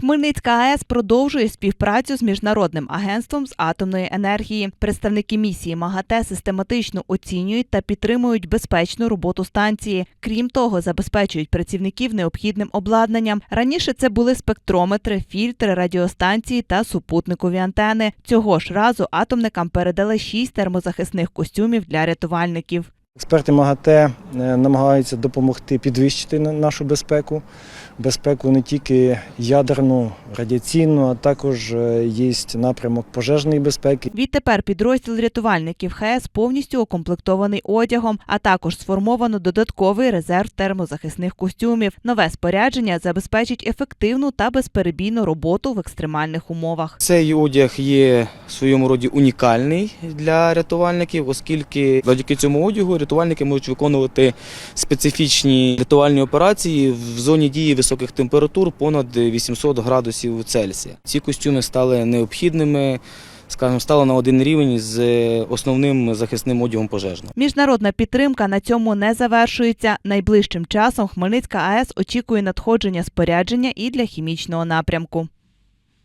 Хмельницька АЕС продовжує співпрацю з міжнародним агентством з атомної енергії. Представники місії МАГАТЕ систематично оцінюють та підтримують безпечну роботу станції. Крім того, забезпечують працівників необхідним обладнанням. Раніше це були спектрометри, фільтри, радіостанції та супутникові антени. Цього ж разу атомникам передали шість термозахисних костюмів для рятувальників. Експерти МАГАТЕ е, намагаються допомогти підвищити нашу безпеку. Безпеку не тільки ядерну, радіаційну, а також е, є напрямок пожежної безпеки. Відтепер підрозділ рятувальників ХС повністю укомплектований одягом, а також сформовано додатковий резерв термозахисних костюмів. Нове спорядження забезпечить ефективну та безперебійну роботу в екстремальних умовах. Цей одяг є своєму роді унікальний для рятувальників, оскільки завдяки цьому одягу рятувальники можуть виконувати специфічні рятувальні операції в зоні дії високих температур понад 800 градусів Цельсія. Ці костюми стали необхідними, скажімо, стали на один рівень з основним захисним одягом пожежним. Міжнародна підтримка на цьому не завершується. Найближчим часом Хмельницька АЕС очікує надходження спорядження і для хімічного напрямку.